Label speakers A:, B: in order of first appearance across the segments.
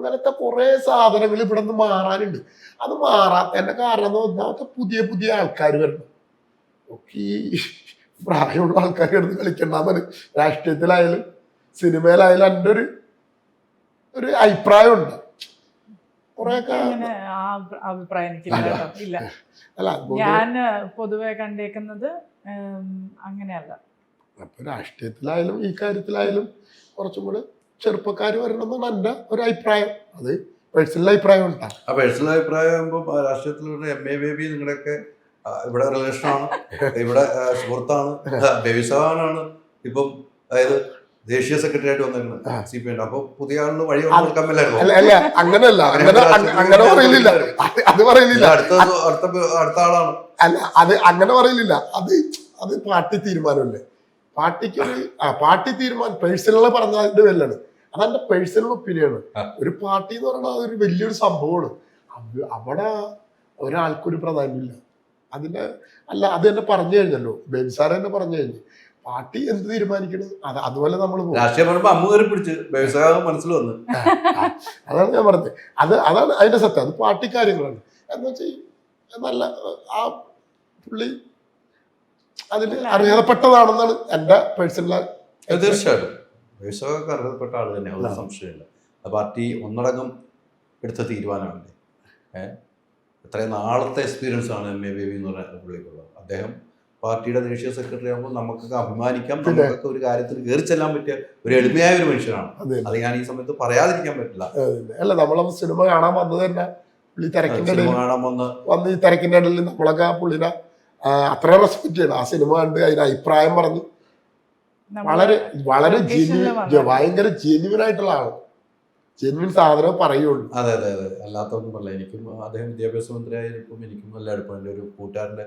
A: അങ്ങനത്തെ കുറെ സാധനങ്ങൾ ഇവിടെ നിന്ന് മാറാനുണ്ട്. അത് മാറാത്തതിന്റെ കാരണം ഒന്നാമത്തെ പുതിയ പുതിയ ആൾക്കാർ വരണം. ഒക്കെ ഈ പ്രായമുള്ള ആൾക്കാർ എടുത്ത് കളിക്കണ്ടെന്നാണ് രാഷ്ട്രീയത്തിലായാലും സിനിമയിലായാലും എന്റെ ഒരു ഒരു അഭിപ്രായമുണ്ട്.
B: അഭിപ്രായം ഇല്ല
A: അല്ല
B: ഞാൻ പൊതുവെ കണ്ടേക്കുന്നത് അങ്ങനെയല്ല.
A: അപ്പൊ രാഷ്ട്രീയത്തിലായാലും ഈ കാര്യത്തിലായാലും കുറച്ചും കൂടെ ചെറുപ്പക്കാർ വരണം എന്നാണ് എന്റെ ഒരു അഭിപ്രായം. അത് പേഴ്സണൽ അഭിപ്രായം ഉണ്ടാകും
C: ആ പേഴ്സണൽ അഭിപ്രായം ആകുമ്പോൾ രാഷ്ട്രീയത്തിലുള്ള എം എ ബേബി നിങ്ങളുടെയൊക്കെ ഇവിടെ റിലേഷനാണ് ഇവിടെ സുഹൃത്താണ്. ബേബി സഹാനാണ് ഇപ്പം അതായത് ദേശീയ സെക്രട്ടറി ആയിട്ട് സി പി അപ്പൊ പുതിയ ആളിന് വഴി
A: അല്ല അങ്ങനല്ല. അങ്ങനെ അങ്ങ- അങ്ങനെ പറയില്ല അത് അത് പറയില്ല
C: അടുത്ത അടുത്ത അടുത്ത ആളാണ്.
A: അല്ല അത് അങ്ങനെ പറയുന്നില്ല അത് അത് പാർട്ടി തീരുമാനമല്ലേ? പാർട്ടിക്ക് ആ പാർട്ടി തീരുമാനം പേഴ്സണൽ പറഞ്ഞതിന്റെ പേരിലാണ്. അതെന്റെ പേഴ്സണൽ
C: ഒപ്പീനിയാണ്.
A: ഒരു പാർട്ടി എന്ന് പറയുന്നത് അതൊരു വലിയൊരു സംഭവമാണ്. അത് അവിടെ ഒരാൾക്കൊരു പ്രാധാന്യമില്ല. അതിന്റെ അല്ല അത് തന്നെ പറഞ്ഞു കഴിഞ്ഞല്ലോ. ബെൻസാർ സാർ തന്നെ പറഞ്ഞു കഴിഞ്ഞു. പാർട്ടി എന്ത് തീരുമാനിക്കണത് അത് അതുപോലെ നമ്മൾ പോകും
C: രാഷ്ട്രീയം പറയുമ്പോ അമ്മ കയറി പിടിച്ച് വ്യവസായം മനസ്സിൽ വന്നു.
A: അതാണ് ഞാൻ പറഞ്ഞത്. അത് അതാണ് അതിന്റെ സത്യം. അത് പാർട്ടി കാര്യങ്ങളാണ്. എന്ന് വെച്ചാൽ നല്ല ആ പുള്ളി അതിൽ അറിയപ്പെട്ടതാണെന്നാണ് എന്റെ പേഴ്സണൽ
C: തീർച്ചയായിട്ടും. വ്യവസായമൊക്കെ അർഹതപ്പെട്ട ആൾ തന്നെ ഒരു സംശയമില്ല. ആ പാർട്ടി ഒന്നടങ്കം എടുത്ത തീരുമാനമല്ലേ ഏഹ് ഇത്രയും നാളത്തെ എക്സ്പീരിയൻസ് ആണ് എം എ ബേബി എന്ന് പറയുന്ന പുള്ളിക്കുള്ളത്. അദ്ദേഹം പാർട്ടിയുടെ ദേശീയ സെക്രട്ടറി ആകുമ്പോൾ നമുക്കൊക്കെ അഭിമാനിക്കാം. നമുക്കൊക്കെ ഒരു കാര്യത്തിൽ കയറി ചെല്ലാൻ പറ്റിയ ഒരു എളിമയായ ഒരു മനുഷ്യനാണ്.
A: അതെ.
C: അത് ഞാൻ ഈ സമയത്ത് പറയാതിരിക്കാൻ പറ്റില്ല.
A: അല്ല നമ്മളെ സിനിമ കാണാൻ വന്നത് തന്നെ പുള്ളി
C: കാണാൻ വന്ന്
A: വന്ന് ഈ തിരക്കിന്റെ ഇടയിൽ നമ്മളൊക്കെ ആ പുള്ളിനെ അത്ര റെസ്പെക്ട് ചെയ്യണം. ആ സിനിമ കണ്ട് അതിന് അഭിപ്രായം പറഞ്ഞ്. വളരെ വളരെ ജെന്യു. ഭയങ്കര ജെന്യുവൻ ആയിട്ടുള്ള ആൾ. ജെന്യുവൻ സാധനം പറയുള്ളൂ.
C: അതെ അതെ അതെ. അല്ലാത്തൊന്നും പറയില്ല. എനിക്കും അദ്ദേഹം വിദ്യാഭ്യാസ മന്ത്രിയായിരിക്കും. എനിക്കും നല്ല അടുപ്പം എന്റെ ഒരു കൂട്ടുകാരന്റെ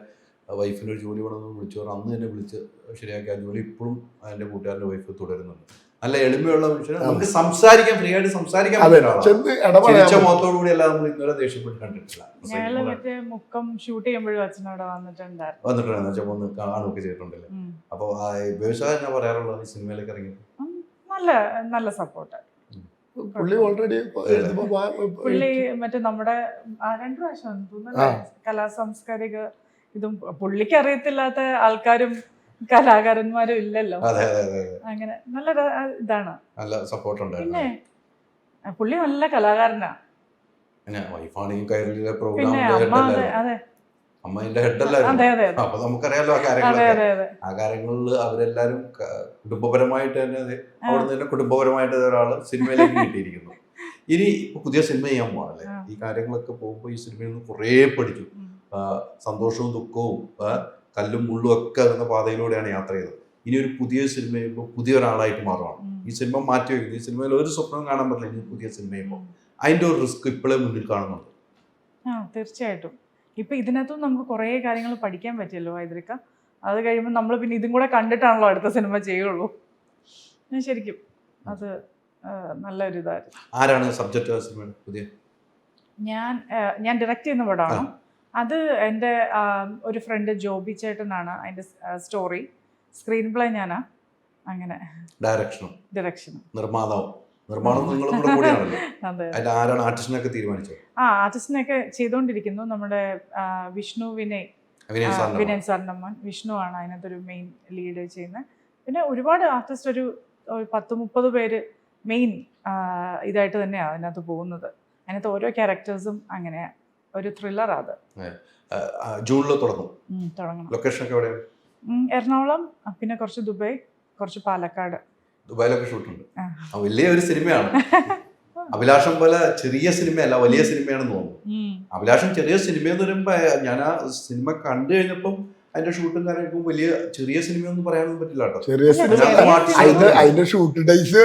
C: വൈഫിന്റെ ഒരു ജോലി വേണമെന്ന് വിളിച്ചു പറഞ്ഞു. അന്ന് തന്നെ വിളിച്ച് ശരിയാക്കി ആ ജോലി ഇപ്പോഴും എന്റെ കൂട്ടുകാരന്റെ വൈഫ് തുടരുന്നുണ്ട്. നല്ല എളിമയുള്ള മനുഷ്യനെ നമുക്ക് സംസാരിക്കാൻ ഫ്രീ ആയിട്ട് സംസാരിക്കാൻ
A: അതെ
C: പറ്റുന്ന ആളാണ്.
A: ചെന്ന് ഇടപെടാൻ
C: ചിരിച്ച മുഖത്തോടു കൂടി അല്ലാതെ നമ്മൾ ഇന്നലെ ദേഷ്യപ്പെട്ട് കണ്ടിട്ടില്ല.
B: ഞങ്ങൾ മറ്റേ മുക്കം ഷൂട്ട് ചെയ്യുമ്പോഴും അച്ഛനവിടെ വന്നിട്ടുണ്ടായിരുന്നു.
C: വന്നിട്ടുണ്ട്. വെച്ചാൽ ഒന്ന് കാണുകയൊക്കെ ചെയ്തിട്ടുണ്ടല്ലേ. അപ്പൊ വ്യവസായം ഞാൻ പറയാറുള്ളത് ഈ സിനിമയിലേക്ക് ഇറങ്ങി
B: നല്ല നല്ല സപ്പോർട്ട്
A: പുള്ളി ഓൾറെഡി
B: പുള്ളി മറ്റേ നമ്മുടെ ആ, രണ്ടു പ്രാവശ്യം വന്നു തോന്നുന്നല്ലേ? കലാ സാംസ്കാരിക ഇതും പുള്ളിക്ക് അറിയത്തില്ലാത്ത ആൾക്കാരും കലാകാരന്മാരും ഇല്ലല്ലോ.
C: അതെ അതെ.
B: അങ്ങനെ നല്ല ഇതാണ്.
C: നല്ല സപ്പോർട്ട് ഉണ്ടായിരുന്നു.
B: പിന്നെ പുള്ളി നല്ല കലാകാരനാ.
C: പിന്നെ വൈഫാണെങ്കിൽ കയറിയിലെ
B: പിന്നെ
C: പ്രോഗ്രാമിന്റെ
B: അമ്മ അതെ
C: ഹെഡല്ലായിരുന്നു അപ്പൊ നമുക്കറിയാലോ ആ കാര്യങ്ങളൊക്കെ. ആ കാര്യങ്ങളിൽ അവരെല്ലാരും കുടുംബപരമായിട്ട് തന്നെ അവിടെ നിന്ന് കുടുംബപരമായിട്ട് ഒരാൾ സിനിമയിലേക്ക് കിട്ടിയിരിക്കുന്നു. ഇനി പുതിയ സിനിമ ചെയ്യാൻ പോവാണല്ലേ?
B: ആ.
C: ഈ കാര്യങ്ങളൊക്കെ പോകുമ്പോൾ ഈ സിനിമയിൽ നിന്ന് കുറേ പഠിച്ചു. സന്തോഷവും ദുഃഖവും കല്ലും മുള്ളും ഒക്കെ വരുന്ന പാതയിലൂടെയാണ് യാത്ര ചെയ്തത്. ഇനി ഒരു പുതിയ സിനിമ ചെയ്യുമ്പോൾ പുതിയ ഒരാളായിട്ട് മാറുവാണ്. ഈ സിനിമ മാറ്റി വയ്ക്കുന്നു ഈ സിനിമയിൽ ഒരു സ്വപ്നം കാണാൻ പറ്റില്ല. ഇനി പുതിയ സിനിമ ചെയ്യുമ്പോൾ അതിന്റെ ഒരു റിസ്ക് ഇപ്പോഴേ മുന്നിൽ കാണുന്നുണ്ട്.
B: ആ തീർച്ചയായിട്ടും. ഇപ്പൊ ഇതിനകത്തും നമുക്ക് കുറേ കാര്യങ്ങൾ പഠിക്കാൻ പറ്റിയല്ലോ ഹൈദരിക്ക? അത് കഴിയുമ്പോൾ നമ്മൾ പിന്നെ ഇതും കൂടെ കണ്ടിട്ടാണല്ലോ അടുത്ത സിനിമ ചെയ്യുള്ളൂ. ശരിക്കും അത് നല്ലൊരു ഇതായിരുന്നു
C: ആരാണ് സബ്ജക്റ്റ് സിനിമ പുതിയ?
B: ഞാൻ ഞാൻ ഡയറക്റ്റ് ചെയ്യുന്ന പടമാണ്. അത് എന്റെ ഒരു ഫ്രണ്ട് ജോബി ചേട്ടനാണ് അതിന്റെ സ്റ്റോറി സ്ക്രീൻ പ്ലേ ഞാനാ. അങ്ങനെ.
C: ഡയറക്ഷനും
B: ഡയറക്ഷനും
C: നിർമ്മാതാവും. നിർമ്മാണം നിങ്ങളും കൂടെ കൂടിയാണല്ലോ.
B: അതെ
C: അതിൽ ആരാണ് ആർട്ടിസ്റ്റിനൊക്കെ തീരുമാനിച്ചത്?
B: ആ ആർട്ടിസ്റ്റിനൊക്കെ ചെയ്തുകൊണ്ടിരിക്കുന്നു. നമ്മുടെ വിഷ്ണു വിനയ്. വിനയൻ സാറിനമ്മൻ വിഷ്ണു ആണ് അതിനകത്തൊരു മെയിൻ ലീഡ് ചെയ്യുന്നത് പിന്നെ ഒരുപാട് ആർട്ടിസ്റ്റ് ഒരു പത്ത് മുപ്പത് പേര് മെയിൻ ഇതായിട്ട് തന്നെയാണ് അതിനകത്ത് പോകുന്നത്. അതിനകത്ത് ഓരോ ക്യാരക്ടേഴ്സും അങ്ങനെ ഒരു ത്രില്ലർ അത്.
C: ജൂണിൽ തുടങ്ങും.
B: തുടങ്ങണം.
C: ലൊക്കേഷൻ ഒക്കെ എവിടെയാണ്?
B: എറണാകുളം പിന്നെ കുറച്ച് ദുബായ് കുറച്ച് പാലക്കാട്.
C: ദുബായിലൊക്കെ ഷൂട്ടുണ്ട് വലിയ ഒരു സിനിമയാണ്. അഭിലാഷം പോലെ ചെറിയ സിനിമയല്ല വലിയ സിനിമയാണെന്ന് തോന്നുന്നു. അഭിലാഷം ചെറിയ സിനിമ എന്ന് പറയുമ്പോ ഞാൻ ആ സിനിമ കണ്ടു കഴിഞ്ഞപ്പം അതിന്റെ ഷൂട്ടും കാര്യങ്ങൾക്കും വലിയ ചെറിയ സിനിമയൊന്നും പറയാനൊന്നും പറ്റില്ല കേട്ടോ.
A: ചെറിയ സിനിമ അതിന്റെ അതിന്റെ ഷൂട്ട് ഡേയ്സ്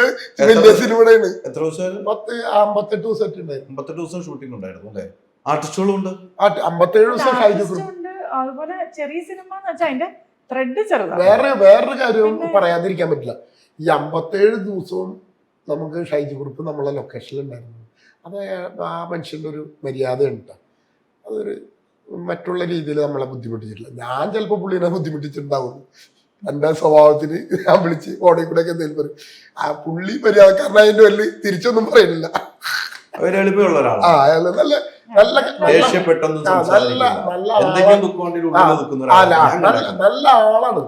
A: വലിയ സിനിമയാണ്
C: എത്ര ദിവസം
A: പത്ത് അമ്പത്തെട്ട് ദിവസം ഉണ്ടായിരുന്നു.
C: അമ്പത്തെട്ട് ദിവസം ഷൂട്ടിംഗ് ഉണ്ടായിരുന്നു അല്ലേ? ആർട്ടിസ്റ്റുകളും ഉണ്ട്
A: ആ അമ്പത്തേഴ് ദിവസം ഷൈജു
B: ഉണ്ട് അതുപോലെ ചെറിയ സിനിമ എന്ന് വെച്ചാൽ അതിന്റെ ത്രെഡ് ചെറുതാണ്.
A: വേറെ വേറൊരു കാര്യം പറയാതിരിക്കാൻ പറ്റില്ല. ഈ അമ്പത്തേഴ് ദിവസവും നമുക്ക് ഷൈജി കുറിപ്പ് നമ്മളെ ലൊക്കേഷനിൽ ഉണ്ടായിരുന്നു. അത് ആ മനുഷ്യന്റെ ഒരു മര്യാദ ഉണ്ട് അതൊരു മറ്റുള്ള രീതിയിൽ നമ്മളെ ബുദ്ധിമുട്ടിച്ചിട്ടില്ല. ഞാൻ ചിലപ്പോൾ പുള്ളിനെ ബുദ്ധിമുട്ടിച്ചിട്ടുണ്ടാവും. എന്റെ സ്വഭാവത്തിന് ഞാൻ വിളിച്ച് ഓടെ കൂടെ ഒക്കെ എന്തെങ്കിലും പറയും. ആ പുള്ളി മര്യാദക്കാരനായതിന്റെ പേരിൽ തിരിച്ചൊന്നും പറയുന്നില്ല ആ അയാൾ നല്ല നല്ല നല്ല ആളാണ്. അല്ല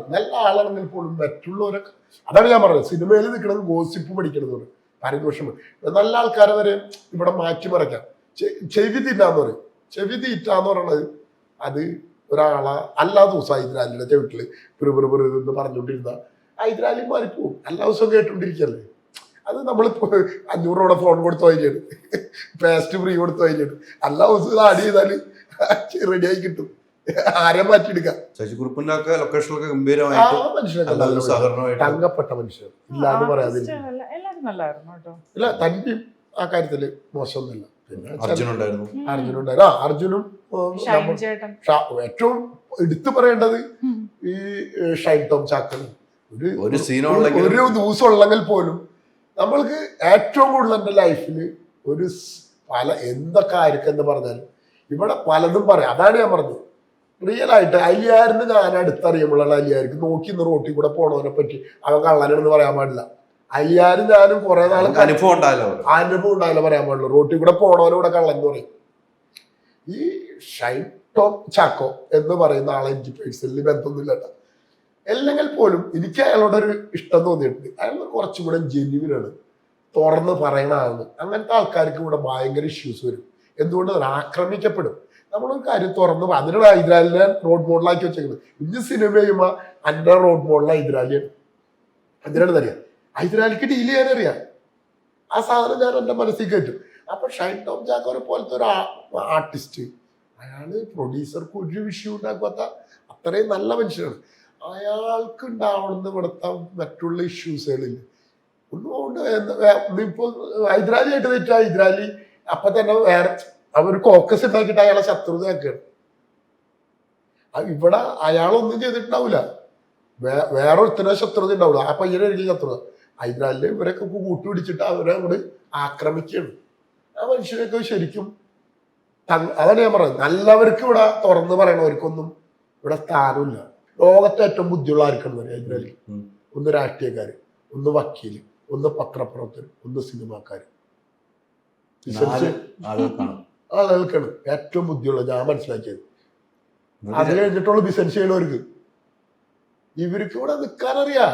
A: നല്ല ആളാണെങ്കിൽ പോലും മറ്റുള്ളവരൊക്കെ അതാണ് ഞാൻ പറഞ്ഞത്. സിനിമയിൽ നിൽക്കുന്നത് ഗോസിപ്പ് പഠിക്കണത് പാരിതോഷം നല്ല ആൾക്കാരെ വരെ ഇവിടെ മാറ്റിമറിക്കാം ചെ- ചെവി തിന്നാന്ന് പറയും. ചെവി തീറ്റാന്ന് പറയണത് അത് ഒരാളെ എല്ലാ ദിവസം ഹൈദരാലിയുടെ ചവിട്ടിൽ പിറു പിറു പിറു എന്ന് പറഞ്ഞുകൊണ്ടിരുന്ന ഹൈദരാലി മാറിപ്പോവും എല്ലാ ദിവസവും കേട്ടോണ്ടിരിക്കല്ലേ? അത് നമ്മൾ അഞ്ഞൂറ് രൂപയുടെ ഫോൺ കൊടുത്ത വൈകിയാണ് പേസ്റ്റ് ഫ്രീ കൊടുത്ത വൈകിയാണ് അല്ല ദിവസവും ആഡ് ചെയ്താൽ റെഡിയായി കിട്ടും. ആരെ മാറ്റിയെടുക്കാം?
C: ശശികുറുപ്പിന്റെ ഒക്കെ ഗംഭീരമായിട്ട്
A: തങ്കപ്പെട്ട മനുഷ്യർ ഇല്ലാന്ന്
B: പറയാതില്ല
A: ഇല്ല തന്നെയും ആ കാര്യത്തിൽ മോശമൊന്നുമില്ല. അർജുനുണ്ടായിരുന്നു ആ അർജുനും
B: ഷൈൻ ചേട്ടൻ.
A: ഏറ്റവും എടുത്തു പറയേണ്ടത് ഈ ഷൈൻ ടോം ചാക്കനും. ഒരു
C: ഒരു
A: ദിവസം ഉള്ളെങ്കിൽ പോലും നമ്മൾക്ക് ഏറ്റവും കൂടുതൽ എന്റെ ലൈഫിൽ ഒരു പല എന്തൊക്കെ ആയിരിക്കും എന്ന് പറഞ്ഞാലും ഇവിടെ പലതും പറയാം. അതാണ് ഞാൻ പറഞ്ഞത്. റിയൽ ആയിട്ട് അലിയായിരുന്നു ഞാൻ അടുത്തറിയുമ്പോഴുള്ള അലിയാർക്ക് നോക്കി ഇന്ന് റോട്ടിൽ കൂടെ പോണവനെ പറ്റി അവൻ കള്ളനെന്ന് പറയാൻ പാടില്ല. അലിയാരും ഞാനും കുറെ നാൾ
C: അനുഭവം ഉണ്ടാവില്ല
A: അനുഭവം ഉണ്ടാവില്ല പറയാൻ പാടില്ല റോട്ടിൽ കൂടെ പോണവനെ കൂടെ കള്ളൻ എന്ന് പറയും. ഈ ഷൈൻ ടോം ചാക്കോ എന്ന് പറയുന്ന ആളെ എനിക്ക് പേഴ്സണലി ബന്ധമൊന്നുമില്ല കേട്ടോ. അല്ലെങ്കിൽ പോലും എനിക്ക് അയാളോട് ഒരു ഇഷ്ടം തോന്നിയിട്ടുണ്ട്. അയാൾ കുറച്ചും കൂടെ ജെന്യുവിനാണ് തുറന്ന് പറയണതാണ് അങ്ങനത്തെ ആൾക്കാർക്ക് ഇവിടെ ഭയങ്കര ഇഷ്യൂസ് വരും. എന്തുകൊണ്ട്? ആക്രമിക്കപ്പെടും. നമ്മളൊരു കാര്യം തുറന്ന് അതിനുള്ള അതിനാണ് ഹൈദരാലിനെ റോഡ് മോഡലാക്കി വെച്ചേക്കുന്നത് ഇന്ന് സിനിമ ചെയ്യുമ്പോൾ അന്റെ റോഡ് മോഡൽ ഹൈദരാലിയാണ് എന്തിനാണ് അറിയാം. ഹൈദരാലിക്ക് ഡീൽ ചെയ്യാനറിയാം ആ സാധനം ഞാൻ എന്റെ മനസ്സിൽ കയറ്റും അപ്പൊ ഷൈൻ ടോം ജാക്കോറെ പോലത്തെ ഒരു ആർട്ടിസ്റ്റ് അയാൾ പ്രൊഡ്യൂസർക്ക് ഒരു വിഷയം ഉണ്ടാക്കാത്ത അത്രയും നല്ല മനുഷ്യനാണ്. അയാൾക്ക് ഉണ്ടാവണമെന്ന് ഇവിടുത്തെ മറ്റുള്ള ഇഷ്യൂസുകളിൽ ഒന്നുകൊണ്ട് ഇപ്പൊ ഹൈദരാലി ആയിട്ട് തെറ്റാ? ഹൈദരാലി അപ്പൊ തന്നെ വേറെ അവർ കോക്കസ് ഉണ്ടാക്കിയിട്ട് അയാളെ ശത്രുതയാക്കുകയാണ് ഇവിടെ അയാളൊന്നും ചെയ്തിട്ടുണ്ടാവില്ല വേ- വേറെ ഒരുത്തനെ ശത്രുത ഉണ്ടാവില്ല ആ പയ്യനായിരിക്കും ശത്രുത ഹൈദരാലിനെ ഇവരൊക്കെ കൂട്ടുപിടിച്ചിട്ട് അവരെ അങ്ങോട്ട് ആക്രമിക്കുകയാണ്. ആ മനുഷ്യനൊക്കെ ശരിക്കും അതാണ് ഞാൻ പറയുന്നത് നല്ലവർക്ക് ഇവിടെ തുറന്ന് പറയണവർക്കൊന്നും ഇവിടെ സ്ഥാനമില്ല. ലോകത്തെ ഏറ്റവും ബുദ്ധിയുള്ള ആർക്കാണ്
C: പറയുക.
A: ഒന്ന് രാഷ്ട്രീയക്കാർ ഒന്ന് വക്കീൽ ഒന്ന് പത്രപ്രവർത്തകർ ഒന്ന്
C: സിനിമാക്കാർ ആളുകൾക്കാണ്.
A: ഏറ്റവും ബുദ്ധിയുള്ള ഞാൻ മനസ്സിലാക്കിയത്. അത് കഴിഞ്ഞിട്ടുള്ള ബിസിനസ് ചെയ്യണവർക്ക് ഇവർക്ക് ഇവിടെ നിൽക്കാനറിയാ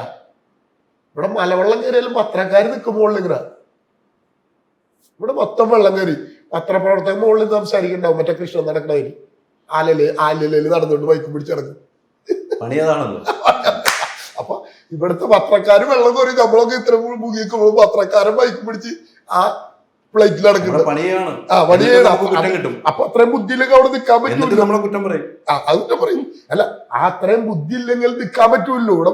A: ഇവിടെ മലവെള്ളം കയറിയാലും പത്രക്കാർ നിൽക്കുമ്പോൾ ഇങ്ങനെ. ഇവിടെ മൊത്തം വെള്ളം കയറി. പത്രപ്രവർത്തകൻ മുകളിൽ സംസാരിക്കണ്ടാവും. മറ്റേ കൃഷ്ണൻ നടക്കണവര് ആലല് ആലല് നടന്നുകൊണ്ട് ബൈക്ക് പിടിച്ച് നടക്കും.
C: പണിയതാണല്ലോ.
A: അപ്പൊ ഇവിടുത്തെ പത്രക്കാര് വെള്ളം കോരി നമ്മളൊക്കെ ഇത്ര മുങ്ങിക്കുമ്പോൾ പത്രക്കാരൻ ബൈക്ക് പിടിച്ച് ആ പ്ലേറ്റിൽ അടക്കുന്നത്
C: പണിയാണ്.
A: ആ
C: പണിയാണ്. കുറ്റം കിട്ടും.
A: അപ്പൊ അത്രയും ബുദ്ധിയിലൊക്കെ അവിടെ നിൽക്കാൻ പറ്റും
C: നമ്മളെ കുറ്റം പറയും.
A: ആ അത് കുറ്റം പറയും. അല്ല ആ അത്രയും ബുദ്ധി ഇല്ലെങ്കിൽ നിൽക്കാൻ പറ്റൂല്ലോ. ഇവിടെ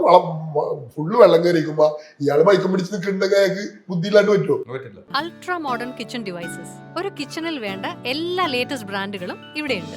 A: ഫുള്ള് വെള്ളം കയറിക്കുമ്പോ ഇയാൾ ബൈക്ക് പിടിച്ച് നിൽക്കുന്നുണ്ടെങ്കിൽ അയാൾക്ക് ബുദ്ധി ഇല്ലാണ്ട് പറ്റുമോ
C: പറ്റില്ല
D: അൾട്രാ മോഡേൺ കിച്ചൺ ഡിവൈസസ് ഒരു കിച്ചണിൽ വേണ്ട എല്ലാ ലേറ്റസ്റ്റ് ബ്രാൻഡുകളും ഇവിടെയുണ്ട്.